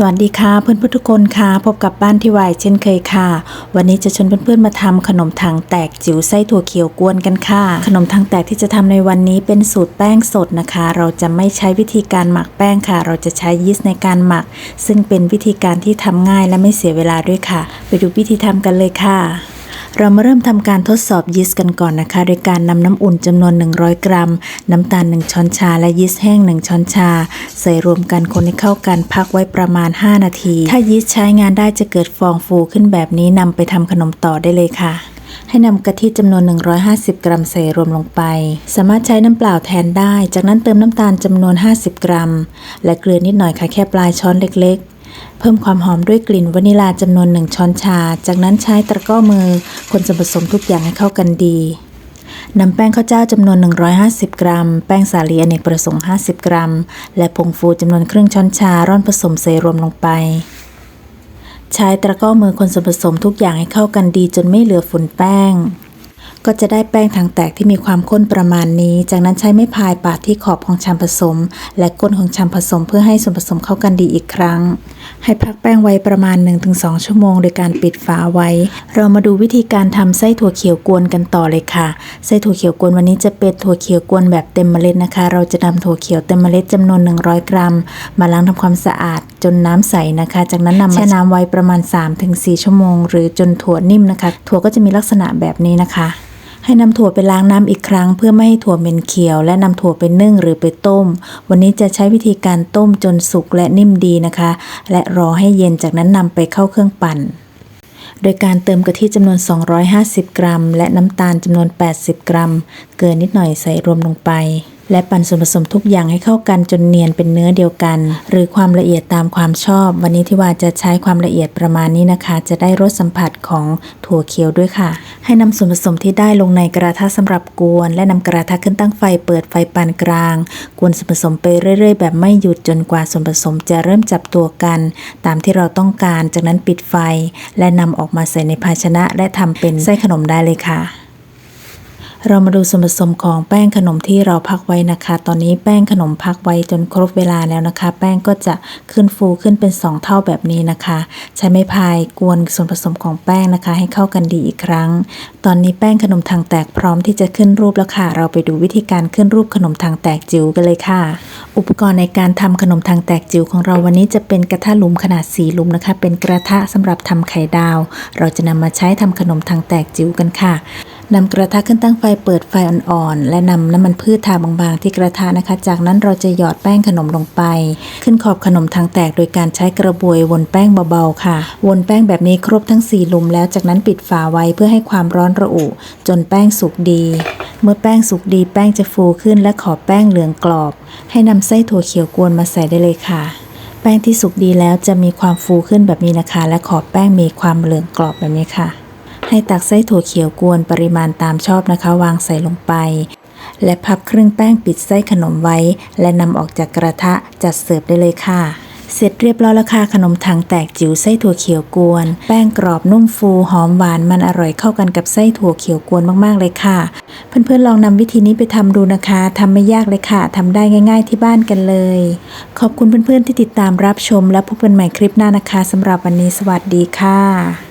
สวัสดีค่ะเพื่อนๆทุกคนค่ะพบกับบ้านที่วายเช่นเคยค่ะ วันนี้จะชวนเพื่อนๆมาทำขนมถังแตกจิ๋วไส้ถั่วเขียวกวนกันค่ะ ขนมถังแตกที่จะทำในวันนี้เป็นสูตรแป้งสดนะคะ เราจะไม่ใช้วิธีการหมักแป้งค่ะ เราจะใช้ยีสต์ในการหมัก ซึ่งเป็นวิธีการที่ทำง่ายและไม่เสียเวลาด้วยค่ะ ไปดูวิธีทำกันเลยค่ะ เรามาเริ่มทำการทดสอบยีสต์กันก่อนนะคะ โดยการนำน้ำอุ่นจำนวน 100 กรัม น้ำตาล 1 ช้อนชา และยีสต์แห้ง 1 ช้อนชา ใส่รวมกันคนให้เข้ากันพักไว้ประมาณ 5 นาที ถ้ายีสต์ใช้งานได้จะเกิดฟองฟูขึ้นแบบนี้นำไปทำขนมต่อได้เลยค่ะให้นำกะทิจำนวน 150 กรัมใส่รวมลงไป สามารถใช้น้ำเปล่าแทนได้ จากนั้นเติมน้ำตาลจำนวน 50 กรัม และเกลือนิดหน่อยค่ะแค่ปลายช้อนเล็กๆ เพิ่มความหอมด้วยกลิ่นวานิลาจำนวน 1 ช้อนชา จากนั้นใช้ตะกร้อมือ คนส่วนผสมทุกอย่างให้เข้ากันดีนำแป้งข้าวเจ้าจำนวน 150 กรัม แป้งสาลีอเนกประสงค์ 50 กรัม และผงฟูจำนวนครึ่งช้อนชา ร่อนผสมใส่รวมลงไป ใช้ตะกร้อมือคนส่วนผสมทุกอย่างให้เข้ากันดีจนไม่เหลือฝุ่นแป้ง ก็จะได้แป้งทางแตกที่มีความข้นประมาณนี้ จากนั้นใช้ไม้พายปาดที่ขอบของชามผสม และก้นของชามผสมเพื่อให้ส่วนผสมเข้ากันดีอีกครั้ง ให้พักแป้งไว้ประมาณ 1-2 ชั่วโมง โดยการปิดฝาไว้ เรามาดูวิธีการทำไส้ถั่วเขียวกวนกันต่อเลยค่ะ ไส้ถั่วเขียวกวนวันนี้จะเป็นถั่วเขียวกวนแบบเต็มเมล็ดนะคะ เราจะนำถั่วเขียวเต็มเมล็ดจำนวน 100 กรัม มาล้างทำความสะอาดจนน้ำใสนะคะ จากนั้นนำมาแช่น้ำไว้ประมาณ 3-4 ชั่วโมง หรือจนถั่วนิ่มนะคะ ถั่วก็จะมีลักษณะแบบนี้นะคะ ให้นำถั่วไปล้างน้ำอีกครั้ง เพื่อไม่ให้ถั่วเหม็นเขียว และนำถั่วไปนึ่งหรือไปต้ม วันนี้จะใช้วิธีการต้มจนสุกและนิ่มดีนะคะ และรอให้เย็นจากนั้นนำไปเข้าเครื่องปั่น โดยการเติมกะทิจำนวน 250 กรัม และน้ำตาลจำนวน 80 กรัม เกลือนิดหน่อยใส่รวมลงไป และปั่นส่วนผสมทุกอย่างให้เข้ากันจนเนียนเป็นเนื้อเดียวกัน หรือความละเอียดตามความชอบ วันนี้ที่ว่าจะใช้ความละเอียดประมาณนี้นะคะ จะได้รสสัมผัสของถั่วเขียวด้วยค่ะ ให้นำส่วนผสมที่ได้ลงในกระทะสำหรับกวน และนำกระทะขึ้นตั้งไฟเปิดไฟปานกลาง กวนส่วนผสมไปเรื่อย ๆ แบบไม่หยุดจนกว่าส่วนผสมจะเริ่มจับตัวกัน ตามที่เราต้องการจากนั้นปิดไฟ และนำออกมาใส่ในภาชนะและทำเป็นไส้ขนมได้เลยค่ะ เรามาดูส่วนผสมของแป้งขนมที่เราพักไว้นะคะ ตอนนี้แป้งขนมพักไว้จนครบเวลาแล้วนะคะ แป้งก็จะขึ้นฟูขึ้นเป็น 2 เท่าแบบนี้นะคะ ใช้ไม้พายกวนส่วนผสมของแป้งนะคะ ให้เข้ากันดีอีกครั้ง ตอนนี้แป้งขนมทางแตกพร้อมที่จะขึ้นรูปแล้วค่ะ เราไปดูวิธีการขึ้นรูปขนมทางแตกจิ๋วกันเลยค่ะ อุปกรณ์ในการทำขนมทางแตกจิ๋วของเราวันนี้จะเป็นกระทะหลุมขนาด4หลุมนะคะ เป็นกระทะสำหรับทำไข่ดาว เราจะนำมาใช้ทำขนมทางแตกจิ๋วกันค่ะ นำกระทะขึ้นตั้งไฟเปิดไฟอ่อนๆ และนำน้ำมันพืชทาบางๆ ที่กระทะนะคะ จากนั้นเราจะหยอดแป้งขนมลงไป ขึ้นขอบขนมทางแตกโดยการใช้กระบวยวนแป้งเบาๆ ค่ะ วนแป้งแบบนี้ครบทั้ง 4 ลุมแล้ว จากนั้นปิดฝาไว้เพื่อให้ความร้อนระอุ จนแป้งสุกดี เมื่อแป้งสุกดีแป้งจะฟูขึ้นและขอบแป้งเหลืองกรอบ ให้นำไส้ถั่วเขียวกวนมาใส่ได้เลยค่ะแป้งที่สุกดีแล้วจะมีความฟูขึ้นแบบนี้นะคะ และขอบแป้งมีความเหลืองกรอบแบบนี้ค่ะ ให้ตักไส้ถั่วเขียวกวนปริมาณตามชอบนะคะ วางใส่ลงไป และพับครึ่งแป้งปิดไส้ขนมไว้ และนำออกจากกระทะจัดเสิร์ฟได้เลยค่ะเสร็จเรียบร้อยแล้วค่ะขนมถังแตกจิ๋วไส้ถั่วเขียวกวน แป้งกรอบนุ่มฟูหอมหวานมันอร่อยเข้ากันกับไส้ถั่วเขียวกวนมากๆเลยค่ะ เพื่อนๆลองนำวิธีนี้ไปทำดูนะคะทำไม่ยากเลยค่ะทำได้ง่าย ๆ ที่บ้านกันเลย ขอบคุณเพื่อนๆที่ติดตามรับชม และพบกันใหม่คลิปหน้านะคะสำหรับวันนี้สวัสดีค่ะ